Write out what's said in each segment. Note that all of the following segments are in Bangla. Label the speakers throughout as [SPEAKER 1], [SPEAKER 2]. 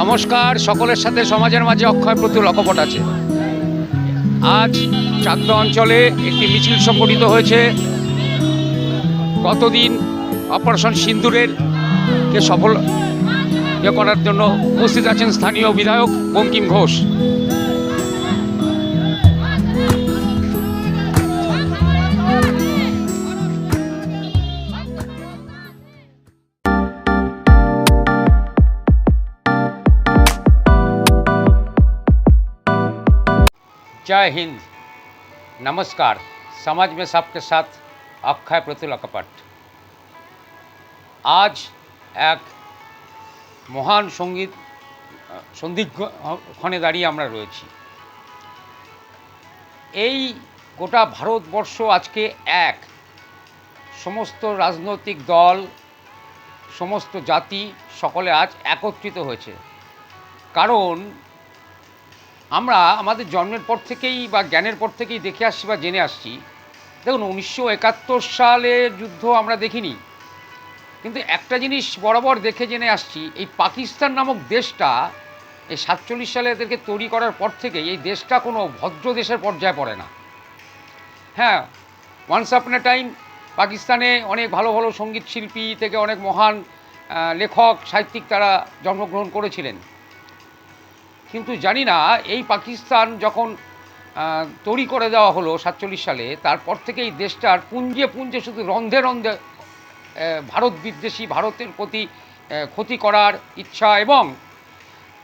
[SPEAKER 1] নমস্কার, সকলের সাথে সমাজের মাঝে অক্ষয় প্রতি লক্ষপট আছে। আজ চাকদা অঞ্চলে একটি মিছিল সংগঠিত হয়েছে। কতদিন অপারেশন সিন্দুরের কে সফল ইয়ে করার জন্য উপস্থিত আছেন স্থানীয় বিধায়ক বঙ্কিম ঘোষ। जय हिंद नमस्कार समाज में सबके साथ অক্ষয় প্রতুল অকপট আজ এক মহান সঙ্গীত সন্ধিক্ষণে দাঁড়িয়ে আমরা রয়েছি এই গোটা ভারতবর্ষ আজকে এক সমস্ত রাজনৈতিক দল সমস্ত জাতি সকলে আজ একত্রিত হয়েছে কারণ আমরা আমাদের জন্মের পর থেকেই বা জ্ঞানের পর থেকেই দেখে আসছি বা জেনে আসছি। দেখুন, উনিশশো একাত্তর সালের যুদ্ধ আমরা দেখিনি। কিন্তু একটা জিনিস বরাবর দেখে জেনে আসছি, এই পাকিস্তান নামক দেশটা এই সাতচল্লিশ সালে এদেরকে তৈরি করার পর থেকে এই দেশটা কোনো ভদ্র দেশের পর্যায়ে পড়ে না। হ্যাঁ ওয়ান্স আপন এ টাইম পাকিস্তানে অনেক ভালো ভালো সংগীত শিল্পী থেকে অনেক মহান লেখক, সাহিত্যিক তারা জন্মগ্রহণ করেছিলেন। কিন্তু জানি না, এই পাকিস্তান যখন তৈরি করে দেওয়া হলো সাতচল্লিশ সালে, তারপর থেকে এই দেশটার পুঞ্জে পুঞ্জে শুধু রন্ধে রন্ধে ভারত বিদ্বেষী, ভারতের প্রতি ক্ষতি করার ইচ্ছা এবং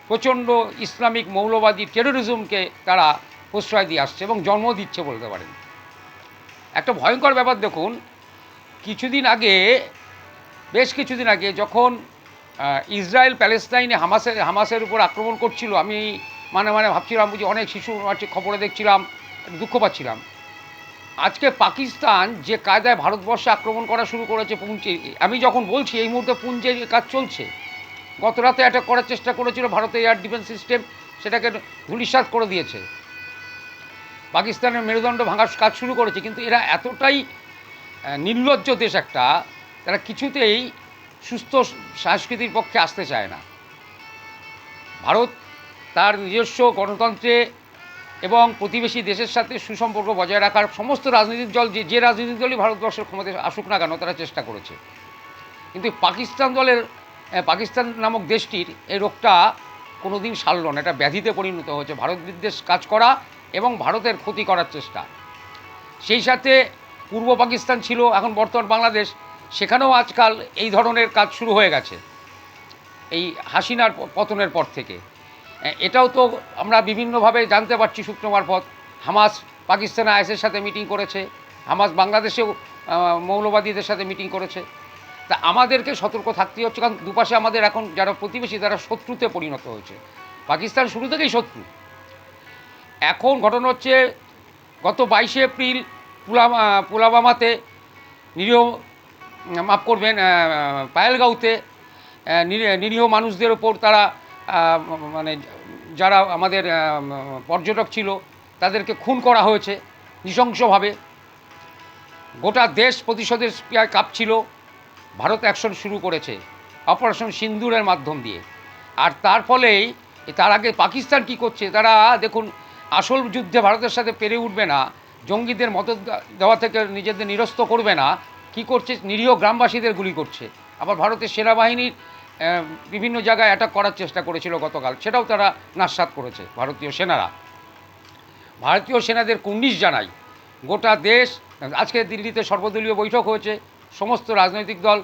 [SPEAKER 1] প্রচণ্ড ইসলামিক মৌলবাদী টেরোরিজমকে তারা প্রশ্রয় দিয়ে আসছে এবং জন্ম দিচ্ছে বলতে পারেন। একটা ভয়ঙ্কর ব্যাপার দেখুন, কিছুদিন আগে, বেশ কিছুদিন আগে যখন ইসরায়েল প্যালেস্তাইনে হামাসের হামাসের উপর আক্রমণ করছিল। আমি মানে মানে ভাবছিলাম বুঝি অনেক শিশু খবরে দেখছিলাম, দুঃখ পাচ্ছিলাম। আজকে পাকিস্তান যে কায়দায় ভারতবর্ষে আক্রমণ করা শুরু করেছে পুঞ্চে আমি যখন বলছি এই মুহূর্তে পুঞ্চে কাজ চলছে, গত রাতে অ্যাটাক করার চেষ্টা করেছিল ভারতের এয়ার ডিফেন্স সিস্টেম সেটাকে ধূলিসাৎ করে দিয়েছে। পাকিস্তানের মেরুদণ্ড ভাঙার কাজ শুরু করেছে, কিন্তু এরা এতটাই নির্লজ্জ দেশ একটা, তারা কিছুতেই সুস্থ সংস্কৃতির পক্ষে আসতে চায় না। ভারত তার নিজস্ব গণতন্ত্রে এবং প্রতিবেশী দেশের সাথে সুসম্পর্ক বজায় রাখার সমস্ত রাজনৈতিক দল যে যে রাজনৈতিক দলই ভারতবর্ষের ক্ষমতায় আসুক না কেন, তারা চেষ্টা করেছে। কিন্তু পাকিস্তান দলের পাকিস্তান নামক দেশটির এই রোগটা কোনোদিন সারল না, এটা ব্যাধিতে পরিণত হয়েছে। ভারত বিদ্বেষ কাজ করা এবং ভারতের ক্ষতি করার চেষ্টা। সেই সাথে পূর্ব পাকিস্তান ছিল, এখন বর্তমান বাংলাদেশ। সেখানেও আজকাল এই ধরনের কাজ শুরু হয়ে গেছে, এই হাসিনার পতনের পর থেকে। এটাও তো আমরা বিভিন্নভাবে জানতে পারছি সূত্র মারফত, হামাস পাকিস্তান আইএসের সাথে মিটিং করেছে, হামাস বাংলাদেশেও মৌলবাদীদের সাথে মিটিং করেছে। তা আমাদেরকে সতর্ক থাকতেই হচ্ছে, কারণ দুপাশে আমাদের এখন যারা প্রতিবেশী, তারা শত্রুতে পরিণত হয়েছে। পাকিস্তান শুরু থেকেই শত্রু। এখন ঘটনা হচ্ছে, গত বাইশে এপ্রিল পুলামা পুলাবামাতে নিরীহ মাফ করবেন পায়েলগাঁওতে নিরীহ মানুষদের ওপর তারা মানে যারা আমাদের পর্যটক ছিল, তাদেরকে খুন করা হয়েছে, নৃশংসভাবে। গোটা দেশ প্রতিশোধের স্পিয়ায় কাঁপছিল ভারত অ্যাকশন শুরু করেছে, অপারেশন সিন্দুরের মাধ্যম দিয়ে। আর তার ফলেই, তার আগে পাকিস্তান কি করছে, তারা, দেখুন, আসল যুদ্ধে ভারতের সাথে পেরে উঠবে না, জঙ্গিদের মদত দেওয়া থেকে নিজেদের নিরস্ত করবে না কি করছে? নিরীহ গ্রামবাসীদের গুলি করছে। আবার ভারতের সেনাবাহিনীর বিভিন্ন জায়গায় অ্যাটাক করার চেষ্টা করেছিল গতকাল। সেটাও তারা নাস্বাত করেছে ভারতীয় সেনারা। ভারতীয় সেনাদের কুন্ডিশ জানাই, গোটা দেশ, আজকে দিল্লিতে সর্বদলীয় বৈঠক হয়েছে, সমস্ত রাজনৈতিক দল,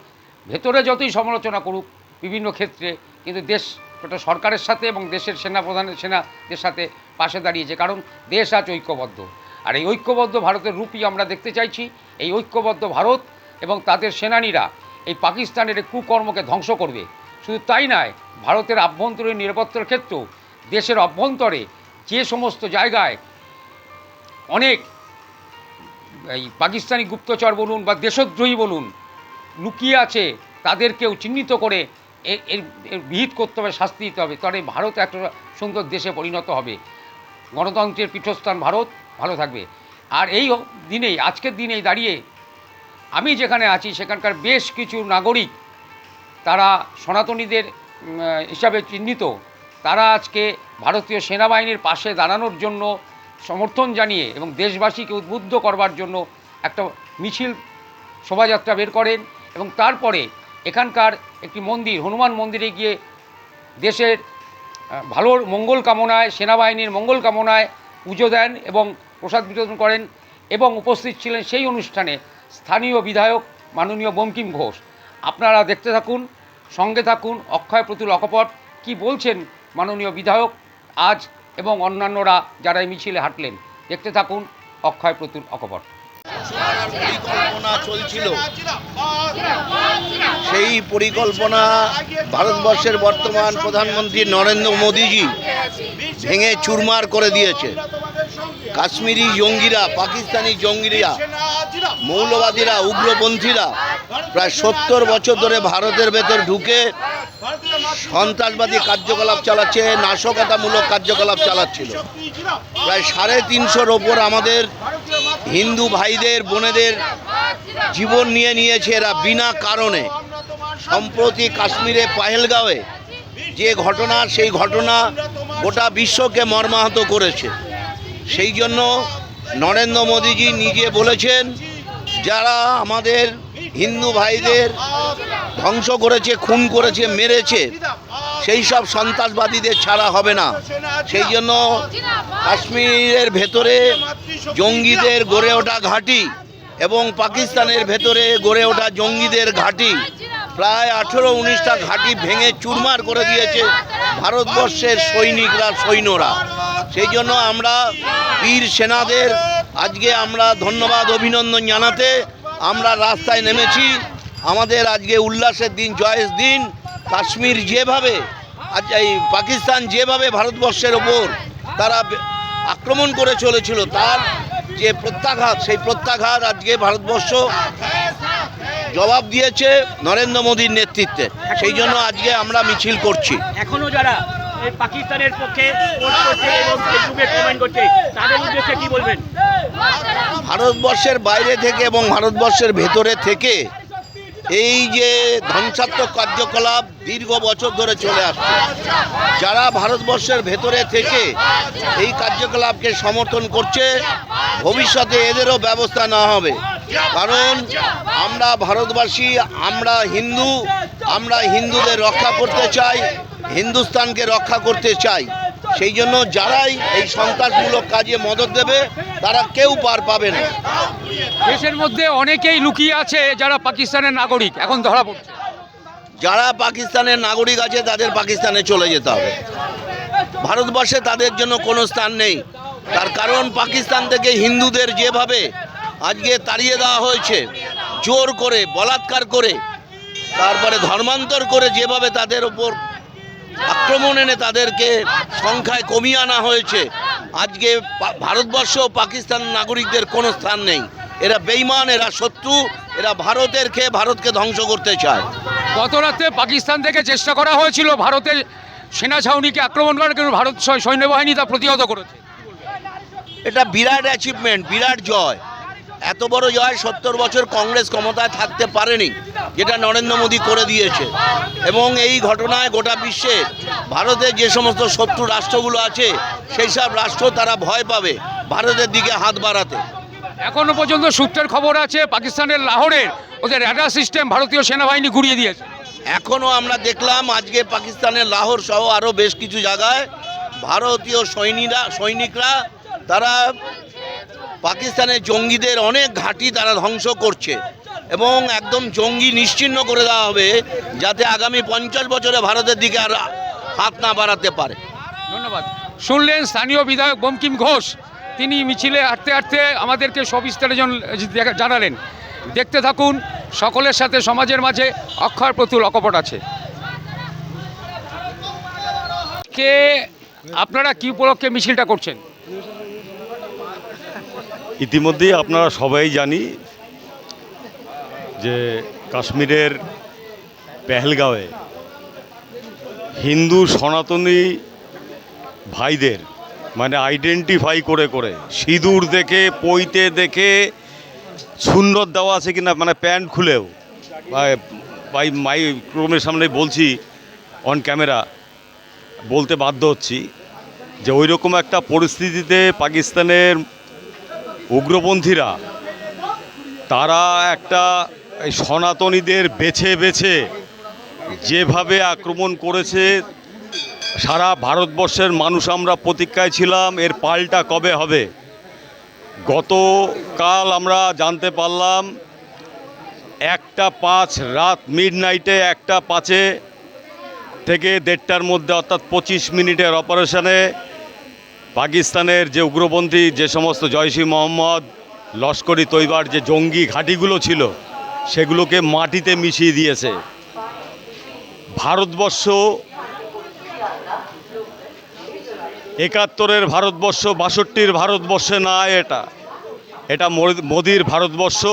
[SPEAKER 1] ভেতরে যতই সমালোচনা করুক, বিভিন্ন ক্ষেত্রে, কিন্তু দেশ, গোটা সরকারের সাথে এবং দেশের সেনাপ্রধানের, সেনাদের সাথে পাশে দাঁড়িয়েছে, কারণ দেশ আজ ঐক্যবদ্ধ। আর এই ঐক্যবদ্ধ ভারতের রূপই আমরা দেখতে চাইছি। এই ঐক্যবদ্ধ ভারত এবং তাদের সেনানীরা এই পাকিস্তানের কুকর্মকে ধ্বংস করবে। শুধু তাই নয়, ভারতের আভ্যন্তরীণ নিরাপত্তার ক্ষেত্রেও দেশের অভ্যন্তরে যে সমস্ত জায়গায় অনেক এই পাকিস্তানি গুপ্তচর বলুন বা দেশদ্রোহী বলুন লুকিয়ে আছে, তাদেরকেও চিহ্নিত করে এর বিহিত করতে হবে, শাস্তি দিতে হবে। তবে ভারত একটা সুন্দর দেশে পরিণত হবে। গণতন্ত্রের পীঠস্থান ভারত। ভালো থাকবে। আর এই দিনেই, আজকের দিনেই দাঁড়িয়ে আমি যেখানে আছি, সেখানকার বেশ কিছু নাগরিক, তারা সনাতনীদের হিসাবে চিহ্নিত। তারা আজকে ভারতীয় সেনাবাহিনীর পাশে দাঁড়ানোর জন্য সমর্থন জানিয়ে এবং দেশবাসীকে উদ্বুদ্ধ করবার জন্য একটা মিছিল শোভাযাত্রা বের করেন এবং তারপরে এখানকার একটি মন্দির, হনুমান মন্দিরে গিয়ে দেশের ভালোর মঙ্গল কামনায়, সেনাবাহিনীর মঙ্গল কামনায় পুজো দেন এবং প্রসাদ বিতরণ করেন এবং উপস্থিত ছিলেন সেই অনুষ্ঠানে স্থানীয় বিধায়ক মাননীয় বঙ্কিম ঘোষ। আপনারা দেখতে থাকুন, সঙ্গে থাকুন, অক্ষয় প্রতুল অকপট কি বলছেন মাননীয় বিধায়ক আজ এবং অন্যান্যরা যারা এই মিছিলে হাঁটলেন। দেখতে থাকুন, অক্ষয় প্রতুল অকপট।
[SPEAKER 2] পরিকল্পনা চলছিল। সেই পরিকল্পনা ভারতবর্ষের বর্তমান প্রধানমন্ত্রী নরেন্দ্র মোদীজি ভেঙে চুরমার করে দিয়েছে। কাশ্মীরি জঙ্গিরা, পাকিস্তানি জঙ্গিরা, মৌলবাদীরা, উগ্রপন্থীরা প্রায় সত্তর বছর ধরে ভারতের ভেতর ঢুকে সন্ত্রাসবাদী কার্যকলাপ চালাচ্ছে, নাশকতামূলক কার্যকলাপ চালাচ্ছিল। প্রায় সাড়ে তিনশোর ওপর আমাদের হিন্দু ভাইদের, বোনেদের জীবন নিয়ে নিয়েছে এরা বিনা কারণে। সম্প্রতি কাশ্মীরে পাহেলগাঁওয়ে যে ঘটনা, সেই ঘটনা গোটা বিশ্বকে মর্মাহত করেছে। সেই জন্য নরেন্দ্র মোদীজি নিজে বলেছেন, যারা আমাদের হিন্দু ভাইদের ধ্বংস করেছে, খুন করেছে, মেরেছে, সেই সব সন্ত্রাসবাদীদের ছাড়া হবে না। সেই জন্য কাশ্মীরের ভেতরে জঙ্গিদের গড়ে ওঠা ঘাঁটি এবং পাকিস্তানের ভেতরে গড়ে ওঠা জঙ্গিদের ঘাঁটি প্রায় আঠেরো উনিশটা ঘাঁটি ভেঙে চুরমার করে দিয়েছে ভারতবর্ষের সৈনিকরা, সৈন্যরা। সেই জন্য আমরা বীর সেনাদের আজকে আমরা ধন্যবাদ, অভিনন্দন জানাতে আমরা রাস্তায় নেমেছি। আমাদের আজকে উল্লাসের দিন, জয়ের দিন। কাশ্মীর যেভাবে, আজ এই পাকিস্তান যেভাবে ভারতবর্ষের ওপর তারা আক্রমণ করে চলেছিল, তার যে প্রত্যাঘাত, সেই প্রত্যাঘাত আজকে ভারতবর্ষ জবাব দিয়েছে নরেন্দ্র মোদীর নেতৃত্বে। সেই জন্য আজকে আমরা মিছিল করছি।
[SPEAKER 3] এখনও যারা পাকিস্তানের পক্ষে তাদের উদ্দেশ্যে কি বলবেন?
[SPEAKER 2] ভারতবর্ষের বাইরে থেকে এবং ভারতবর্ষের ভেতরে থেকে এই যে ধ্বংসাত্মক কার্যকলাপ দীর্ঘ বছর ধরে চলে আসছে। যারা ভারতবর্ষের ভেতরে থেকে এই কার্যকলাপকে সমর্থন করছে ভবিষ্যতে এদেরও ব্যবস্থা নেওয়া হবে। কারণ আমরা ভারতবাসী আমরা হিন্দু আমরা হিন্দুদের রক্ষা করতে চাই হিন্দুস্তানকে রক্ষা করতে চাই। সেই জন্য যারাই এই সন্ত্রাসমূলক কাজে মদত দেবে তারা কেউ পার পাবে না।
[SPEAKER 1] দেশের মধ্যে অনেকেই লুকিয়ে আছে যারা পাকিস্তানের নাগরিক এখন ধরা পড়ছে।
[SPEAKER 2] যারা পাকিস্তানের নাগরিক আছে তাদের পাকিস্তানে চলে যেতে হবে। ভারতবর্ষে তাদের জন্য কোনো স্থান নেই। তার কারণ পাকিস্তান থেকে হিন্দুদের যেভাবে আজকে তাড়িয়ে দেওয়া হয়েছে। জোর করে বলাৎকার করে তারপরে ধর্মান্তর করে যেভাবে তাদের ওপর আক্রমণ এনে তাদেরকে সংখ্যায় কমিয়ে আনা হয়েছে আজকে ভারতবর্ষ ও পাকিস্তান নাগরিকদের কোনো স্থান নেই। এরা বেইমান এরা শত্রু এরা ভারতের খেয়ে ভারতকে ধ্বংস করতে চায়।
[SPEAKER 1] গত রাতে পাকিস্তান থেকে চেষ্টা করা হয়েছিল ভারতের সেনা ছাউনিকে আক্রমণ করার কিন্তু ভারত সৈন্যবাহিনী তা প্রতিহত করেছে।
[SPEAKER 2] এটা বিরাট অ্যাচিভমেন্ট বিরাট জয়। এত বড় জয় সত্তর বছর কংগ্রেস ক্ষমতায় থাকতে পারেনি যেটা নরেন্দ্র মোদী করে দিয়েছে। এবং এই ঘটনায় গোটা বিশ্বে ভারতের যে সমস্ত শত্রু রাষ্ট্রগুলো আছে সেই সব রাষ্ট্র তারা ভয় পাবে ভারতের দিকে হাত বাড়াতে।
[SPEAKER 1] এখনও পর্যন্ত সূত্রের খবর আছে পাকিস্তানের লাহোরের ওদের র্যাডার সিস্টেম ভারতীয় সেনাবাহিনী ঘুরিয়ে দিয়েছে।
[SPEAKER 2] এখনও আমরা দেখলাম আজকে পাকিস্তানের লাহোর সহ আরও বেশ কিছু জায়গায় ভারতীয় সৈনিকরা সৈনিকরা তারা পাকিস্তানের জঙ্গিদের অনেক ঘাঁটি তারা ধ্বংস করছে এবং একদম জঙ্গি নিশ্চিহ্ন করে দেওয়া হবে যাতে আগামী পঞ্চাশ বছরে ভারতের দিকে আর হাত না বাড়াতে পারে।
[SPEAKER 1] ধন্যবাদ। শুনলেন স্থানীয় বিধায়ক বঙ্কিম ঘোষ। তিনি মিছিলে হাঁটতে হাঁটতে আমাদেরকে সবিস্তারে জন- জানালেন। দেখতে থাকুন, সকলের সাথে সমাজের মাঝে অক্ষয় প্রতুল অকপট আছে। কে আপনারা কি উপলক্ষে মিছিলটা করছেন?
[SPEAKER 4] ইতিমধ্যেই আপনারা সবাই জানি যে কাশ্মীরের পেহেলগাঁওয়ে হিন্দু সনাতনী ভাইদের মানে আইডেন্টিফাই করে করে সিঁদুর দেখে পইতে দেখে সুন্দর দেওয়া আছে কিনা মানে প্যান্ট খুলেও বা- বাই মাই ক্রমের সামনে বলছি অন ক্যামেরা বলতে বাধ্য হচ্ছি যে ওই রকম একটা পরিস্থিতিতে পাকিস্তানের উগ্রপন্থীরা, তারা একটা সনাতনীদের বেছে বেছে যেভাবে আক্রমণ করেছে, সারা ভারতবর্ষের মানুষ আমরা প্রতীক্ষায় ছিলাম, এর পাল্টা কবে হবে? গতকাল আমরা জানতে পারলাম, একটা পাঁচ রাত মিড নাইটে একটা পাঁচে থেকে দেড়টার মধ্যে, অর্থাৎ পঁচিশ মিনিটের অপারেশনে পাকিস্তানের যে উগ্রপন্থী, যে সমস্ত জয়সি মোহাম্মদ লস্করি তৈবার যে জঙ্গি ঘাঁটিগুলো ছিল, সেগুলোকে মাটিতে মিশিয়ে দিয়েছে। ভারতবর্ষ একাত্তরের ভারতবর্ষ, বাষট্টির ভারতবর্ষে না এটা। এটা মোদি- মোদির ভারতবর্ষ।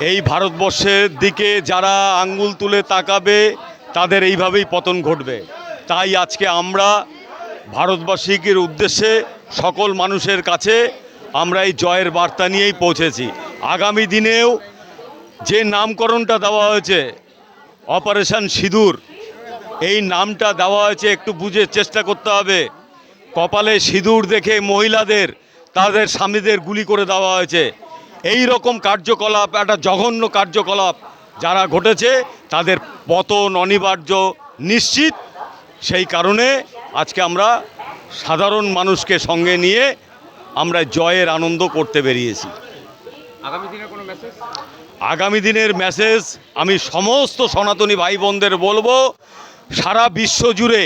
[SPEAKER 4] এই ভারতবর্ষের দিকে যারা আঙ্গুল তুলে তাকাবে, তাদের এইভাবেই পতন ঘটবে। তাই আজকে আমরা ভারতবাসীর উদ্দেশ্যে সকল মানুষের কাছে আমরা এই জয়ের বার্তা নিয়েই পৌঁছেছি। আগামী দিনেও যে নামকরণটা দেওয়া হয়েছে, অপারেশন সিঁদুর, এই নামটা দেওয়া হয়েছে, একটু বুঝে চেষ্টা করতে হবে। কপালে সিঁদুর দেখে মহিলাদের, তাদের স্বামীদের গুলি করে দেওয়া হয়েছে। এই রকম কার্যকলাপ, একটা জঘন্য কার্যকলাপ যারা ঘটেছে, তাদের পতন অনিবার্য, নিশ্চিত। সেই কারণে আজকে আমরা সাধারণ মানুষকে সঙ্গে নিয়ে আমরা জয়ের আনন্দ করতে বেরিয়েছি।
[SPEAKER 1] আগামী দিনের কোনো মেসেজ
[SPEAKER 4] আগামী দিনের মেসেজ আমি সমস্ত সনাতনী ভাই বোনদের বলব সারা বিশ্ব জুড়ে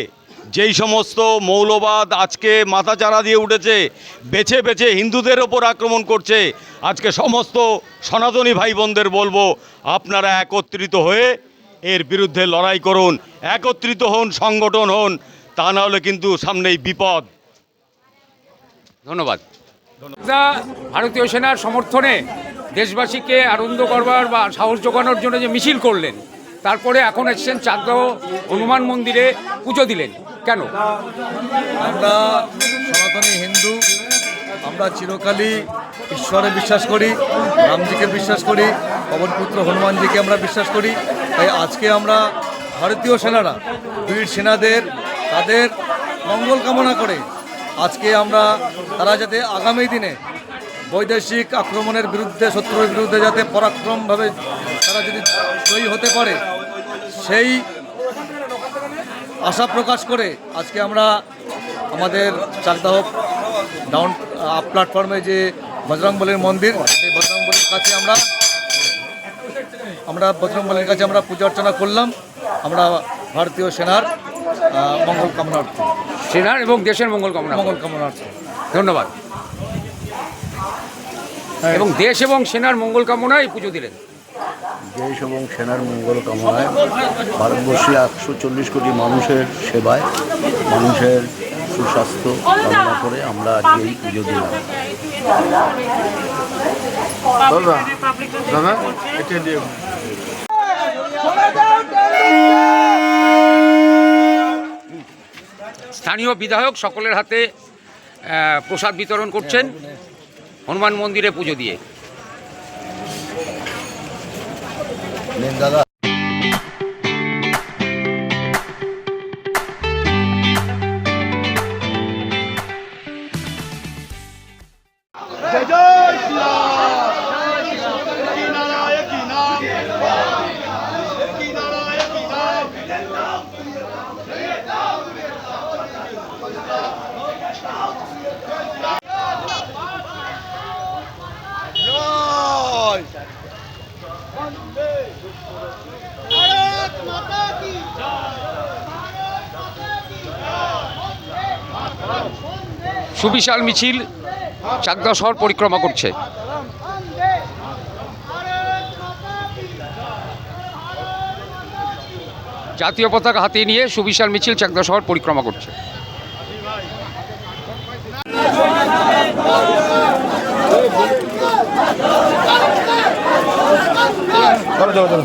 [SPEAKER 4] যেই সমস্ত মৌলবাদ আজকে মাথাচাড়া দিয়ে উঠেছে বেছে বেছে হিন্দুদের ওপর আক্রমণ করছে আজকে সমস্ত সনাতনী ভাই বোনদের বলব আপনারা একত্রিত হয়ে এর বিরুদ্ধে লড়াই করুন একত্রিত হন সংগঠন হন তা না হলে কিন্তু সামনেই বিপদ।
[SPEAKER 1] ধন্যবাদ। ভারতীয় সেনার সমর্থনে দেশবাসীকে আনন্দ করবার বা সাহস জোগানোর জন্য যে মিছিল করলেন তারপরে এখন এসছেন চাকদাহ হনুমান মন্দিরে পুজো দিলেন। কেন?
[SPEAKER 5] আমরা সনাতনী হিন্দু আমরা চিরকালই ঈশ্বরে বিশ্বাস করি রামজিকে বিশ্বাস করি পবনপুত্র হনুমানজিকে আমরা বিশ্বাস করি। তাই আজকে আমরা ভারতীয় সেনারা বীর সেনাদের তাদের মঙ্গল কামনা করে আজকে আমরা তারা যাতে আগামী দিনে বৈদেশিক আক্রমণের বিরুদ্ধে, শত্রুর বিরুদ্ধে যাতে পরাক্রমভাবে তারা যদি জয়ী হতে পারে, সেই আশা প্রকাশ করে আজকে আমরা আমাদের চাকদাহ ডাউন আপ প্ল্যাটফর্মে যে বজরংবলীর মন্দির, সেই বজরংবলীর কাছে আমরা আমরা বজরংবলীর কাছে আমরা পূজা অর্চনা করলাম। আমরা ভারতীয় সেনার মঙ্গল কামনার্থে
[SPEAKER 1] সেনার এবং দেশের মঙ্গল কামনা।
[SPEAKER 5] মঙ্গল কামনার্থে
[SPEAKER 1] ধন্যবাদ। এবং দেশ এবং সেনার মঙ্গল কামনায় পুজো দিলেন।
[SPEAKER 2] দেশ এবং সেনার মঙ্গল কামনায় ভারতবর্ষে একশো চল্লিশ কোটি মানুষের সেবায় মানুষের সুস্বাস্থ্য কামনা করে আমরা আজকে এই পুজো দিলাম।
[SPEAKER 1] স্থানীয় বিধায়ক সকলের হাতে প্রসাদ বিতরণ করছেন হনুমান মন্দিরে পুজো দিয়ে।
[SPEAKER 2] দাদা
[SPEAKER 1] সুবিশাল মিছিল চাকদা শহর পরিক্রমা করছে। জাতীয় পতাকা হাতে নিয়ে সুবিশাল মিছিল চাকদা শহর পরিক্রমা করছে।
[SPEAKER 6] ধরো ধরো ধরো।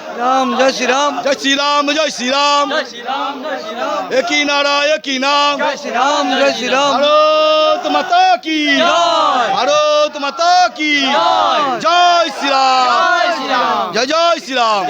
[SPEAKER 5] রাম জয় শ্রীরাম।
[SPEAKER 6] জয় শ্রীরাম জয় শ্রীরাম। একই নারা একই নাম।
[SPEAKER 5] জয় শ্রীরাম জয় শ্রীরাম।
[SPEAKER 6] ভারত মাতা কি? ভারত মাতা কি? জয়। শ্রীরাম। জয় জয় শ্রীরাম।